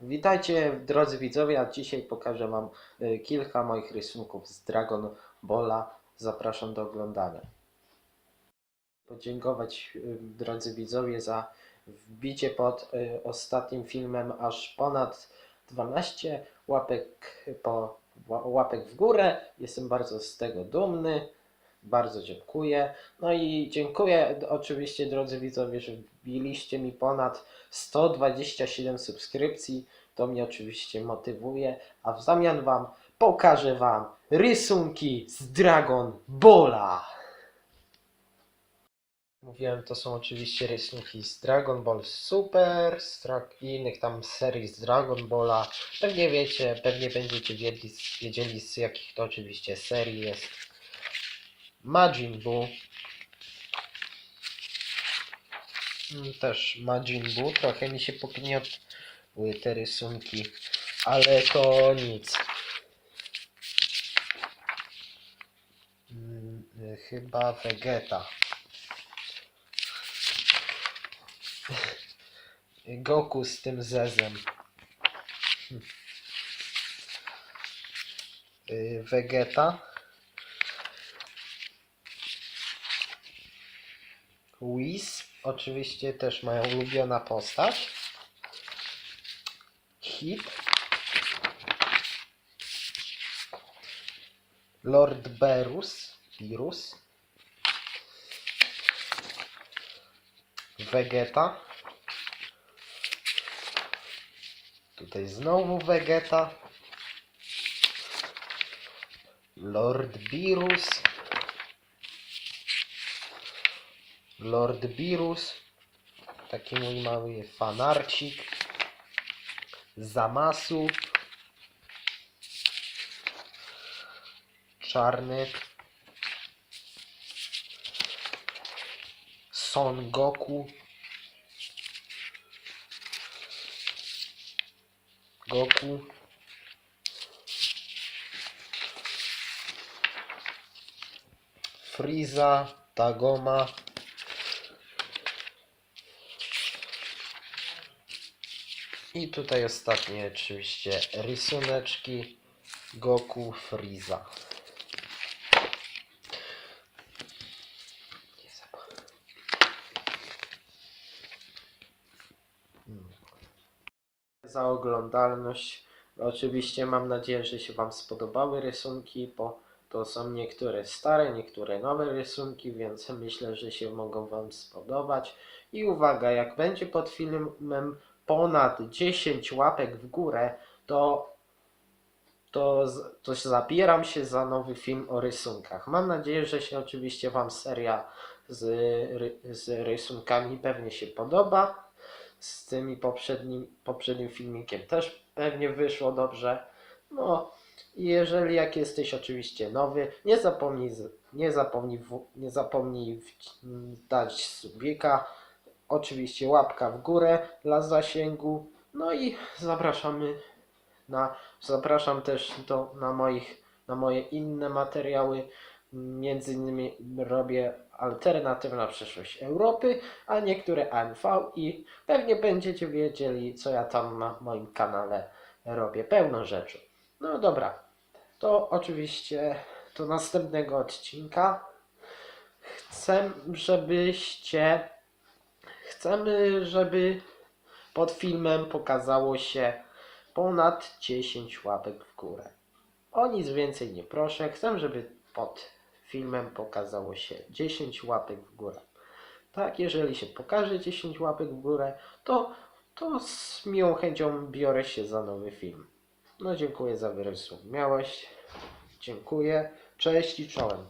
Witajcie drodzy widzowie, a dzisiaj pokażę Wam y, kilka moich rysunków z Dragon Balla. Zapraszam do oglądania. Podziękować y, drodzy widzowie za wbicie pod y, ostatnim filmem aż ponad 12 łapek, po, ła- łapek w górę. Jestem bardzo z tego dumny. Bardzo dziękuję. No i dziękuję oczywiście drodzy widzowie, że wbiliście mi ponad 127 subskrypcji. To mnie oczywiście motywuje, a w zamian wam pokażę wam rysunki z Dragon Balla. Mówiłem, to są oczywiście rysunki z Dragon Ball Super z i innych tam serii z Dragon Balla. Pewnie wiecie, pewnie będziecie wiedzieli z jakich to oczywiście serii jest. Majin Buu. Mm, Też Majin Buu. Trochę mi się pogniotły te rysunki, ale to nic. Mm, Chyba Vegeta. Goku z tym zezem. Hm. Y, Vegeta. Whis, oczywiście też moja ulubiona postać. Hit. Lord Berus, Virus. Vegeta. Tutaj znowu Vegeta. Lord Virus. Lord Birus. Taki mój mały fanarcik. Zamasu. Czarny. Son Goku. Goku. Friza, Tagoma. I tutaj ostatnie oczywiście rysuneczki Goku zapomnę. Hmm. Za oglądalność. Oczywiście mam nadzieję, że się Wam spodobały rysunki, bo to są niektóre stare, niektóre nowe rysunki, więc myślę, że się mogą Wam spodobać. I uwaga, jak będzie pod filmem ponad 10 łapek w górę, to, to, to zabieram się za nowy film o rysunkach. Mam nadzieję, że się oczywiście Wam seria z, z rysunkami pewnie się podoba. Z tymi poprzednim, poprzednim filmikiem też pewnie wyszło dobrze. No, jeżeli jak jesteś oczywiście nowy, nie zapomnij, nie zapomnij, nie zapomnij dać subika, oczywiście łapka w górę dla zasięgu. No i zapraszamy na, zapraszam też do, na, moich, na moje inne materiały. Między innymi robię alternatywna przyszłość Europy, a niektóre AMV i pewnie będziecie wiedzieli, co ja tam na moim kanale robię. Pełno rzeczy. No dobra, to oczywiście do następnego odcinka. Chcę, żebyście Chcemy, żeby pod filmem pokazało się ponad 10 łapek w górę. O nic więcej nie proszę. Chcę, żeby pod filmem pokazało się 10 łapek w górę. Tak, jeżeli się pokaże 10 łapek w górę, to, to z miłą chęcią biorę się za nowy film. No dziękuję za wyrozumiałość. Dziękuję. Cześć i czołem.